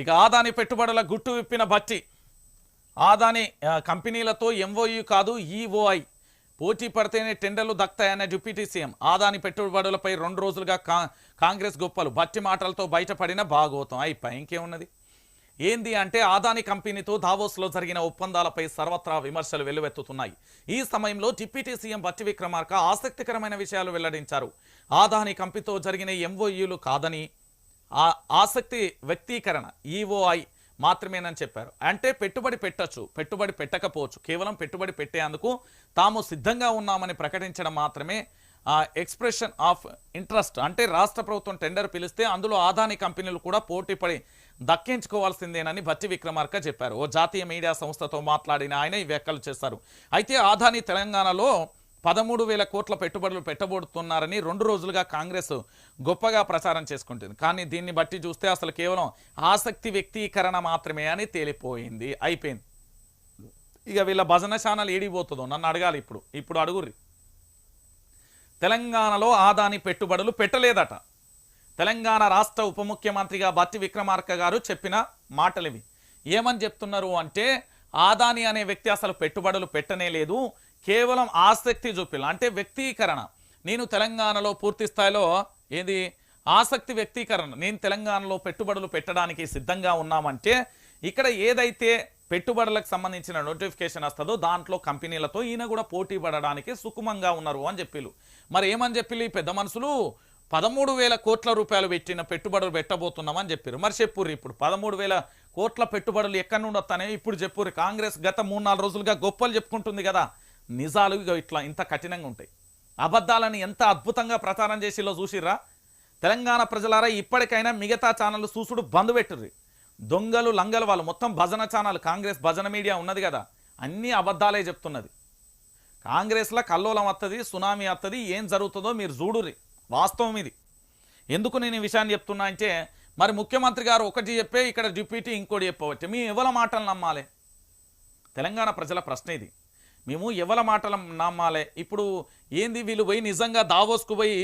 ఇక ఆదాని పెట్టుబడుల గుట్టు విప్పిన బట్టి ఆదాని కంపెనీలతో ఎంఓయూ కాదు ఈఓఐ పోటీ పడితేనే టెండర్లు దక్తాయన్న డిప్యూటీ సీఎం. ఆదాని పెట్టుబడులపై రెండు రోజులుగా కా కాంగ్రెస్ గొప్పలు బట్టి మాటలతో బయటపడిన భాగోతం. అయిపోయి ఇంకేమున్నది? ఏంది అంటే ఆదాని కంపెనీతో దావోస్లో జరిగిన ఒప్పందాలపై సర్వత్రా విమర్శలు వెల్లువెత్తుతున్నాయి. ఈ సమయంలో డిప్యూటీ సీఎం బట్టి విక్రమార్క ఆసక్తికరమైన విషయాలు వెల్లడించారు. ఆదాని కంపెనీతో జరిగిన ఎంఓయూలు కాదని ఆసక్తి వ్యక్తీకరణ ఈఓఐ మాత్రమేనని చెప్పారు. అంటే పెట్టుబడి పెట్టచ్చు పెట్టుబడి పెట్టకపోవచ్చు. కేవలం పెట్టుబడి పెట్టేందుకు తాము సిద్ధంగా ఉన్నామని ప్రకటించడం మాత్రమే ఎక్స్ప్రెషన్ ఆఫ్ ఇంట్రెస్ట్. అంటే రాష్ట్ర ప్రభుత్వం టెండర్ పిలిస్తే అందులో ఆదాని కంపెనీలు కూడా పోటీపడి దక్కించుకోవాల్సిందేనని భట్టి విక్రమార్క చెప్పారు. ఓ జాతీయ మీడియా సంస్థతో మాట్లాడిన ఆయన ఈ వ్యాఖ్యలు చేశారు. అయితే ఆదాని తెలంగాణలో పదమూడు వేల కోట్ల పెట్టుబడులు పెట్టబోతున్నారని రెండు రోజులుగా కాంగ్రెస్ గొప్పగా ప్రచారం చేసుకుంటుంది. కానీ దీన్ని బట్టి చూస్తే అసలు కేవలం ఆసక్తి వ్యక్తీకరణ మాత్రమే అని తేలిపోయింది. అయిపోయింది. ఇక వీళ్ళ భజన ఛానల్ ఏడిపోతుందో? నన్ను అడగాలి ఇప్పుడు. ఇప్పుడు అడుగుర్రి. తెలంగాణలో ఆదాని పెట్టుబడులు పెట్టలేదట. తెలంగాణ రాష్ట్ర ఉప ముఖ్యమంత్రిగా బట్టి విక్రమార్క గారు చెప్పిన మాటలివి. ఏమని చెప్తున్నారు అంటే ఆదాని అనే వ్యక్తి అసలు పెట్టుబడులు పెట్టనే లేదు. కేవలం ఆసక్తి చూపిల్ల. అంటే వ్యక్తీకరణ. నేను తెలంగాణలో పూర్తి స్థాయిలో ఏది? ఆసక్తి వ్యక్తీకరణ. నేను తెలంగాణలో పెట్టుబడులు పెట్టడానికి సిద్ధంగా ఉన్నామంటే ఇక్కడ ఏదైతే పెట్టుబడులకు సంబంధించిన నోటిఫికేషన్ వస్తుందో దాంట్లో కంపెనీలతో ఈయన కూడా పోటీ పడడానికి సుకుమంగా ఉన్నారు అని చెప్పిళ్ళు మరి ఏమని చెప్పిళ్ళు ఈ పెద్ద మనుషులు? పదమూడు వేల కోట్ల రూపాయలు పెట్టిన పెట్టుబడులు పెట్టబోతున్నామని చెప్పారు మరి చెప్పుర్రి ఇప్పుడు. పదమూడు వేల కోట్ల పెట్టుబడులు ఎక్కడి నుండి వస్తానే ఇప్పుడు చెప్పుర్రి. కాంగ్రెస్ గత మూడు నాలుగు రోజులుగా గొప్పలు చెప్పుకుంటుంది కదా. నిజాలు ఇక ఇట్లా ఇంత కఠినంగా ఉంటాయి. అబద్ధాలని ఎంత అద్భుతంగా ప్రచారం చేసిలో చూసిర్రా? తెలంగాణ ప్రజలారా ఇప్పటికైనా మిగతా ఛానళ్ళు చూసుడు బంద్ పెట్టుర్రి. దొంగలు లంగలు వాళ్ళు మొత్తం భజన ఛానల్ కాంగ్రెస్ భజన మీడియా ఉన్నది కదా అన్నీ అబద్ధాలే చెప్తున్నది. కాంగ్రెస్లో కల్లోలం వస్తుంది సునామీ వస్తుంది ఏం జరుగుతుందో మీరు చూడుర్రి వాస్తవం ఇది. ఎందుకు నేను ఈ విషయాన్ని చెప్తున్నా అంటే మరి ముఖ్యమంత్రి గారు ఒకటి చెప్పే ఇక్కడ డిప్యూటీ ఇంకోటి చెప్పవచ్చు. మేము ఎవరి మాటలు నమ్మాలి? తెలంగాణ ప్రజల ప్రశ్న ఇది. మేము ఎవల మాటల నమ్మాలే? ఇప్పుడు ఏంది వీళ్ళు పోయి నిజంగా దావోస్కు పోయి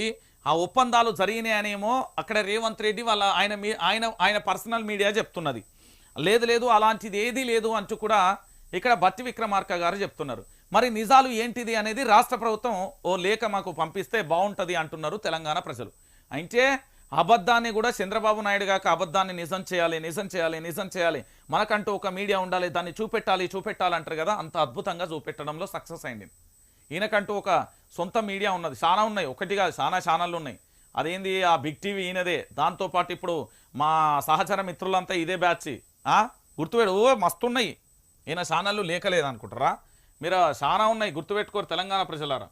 ఆ ఒప్పందాలు జరిగినాయనేమో అక్కడ రేవంత్ రెడ్డి వాళ్ళ ఆయన మీ ఆయన ఆయన పర్సనల్ మీడియా చెప్తున్నది. లేదు లేదు అలాంటిది ఏదీ లేదు అంటూ కూడా ఇక్కడ బట్టి విక్రమార్క గారు చెప్తున్నారు. మరి నిజాలు ఏంటిది అనేది రాష్ట్ర ప్రభుత్వం ఓ లేఖ మాకు పంపిస్తే బాగుంటుంది అంటున్నారు తెలంగాణ ప్రజలు. అయితే అబద్ధాన్ని కూడా చంద్రబాబు నాయుడు గాక అబద్ధాన్ని నిజం చేయాలి నిజం చేయాలి నిజం చేయాలి. మనకంటూ ఒక మీడియా ఉండాలి దాన్ని చూపెట్టాలి చూపెట్టాలి అంటారు కదా అంత అద్భుతంగా చూపెట్టడంలో సక్సెస్ అయింది. ఈయనకంటూ ఒక సొంత మీడియా ఉన్నది. చాలా ఉన్నాయి. ఒకటి కాదు చాలా ఛానళ్ళు ఉన్నాయి. అదేంది ఆ బిగ్ టీవీ ఈయనదే. దాంతోపాటు ఇప్పుడు మా సహచర మిత్రులంతా ఇదే బ్యాచ్. ఆ? గుర్తుపెడు ఓ మస్తున్నాయి. ఈయన ఛానళ్ళు లేకలేదు అనుకుంటారా మీరు చాలా ఉన్నాయి. గుర్తుపెట్టుకోరు తెలంగాణ ప్రజలారా.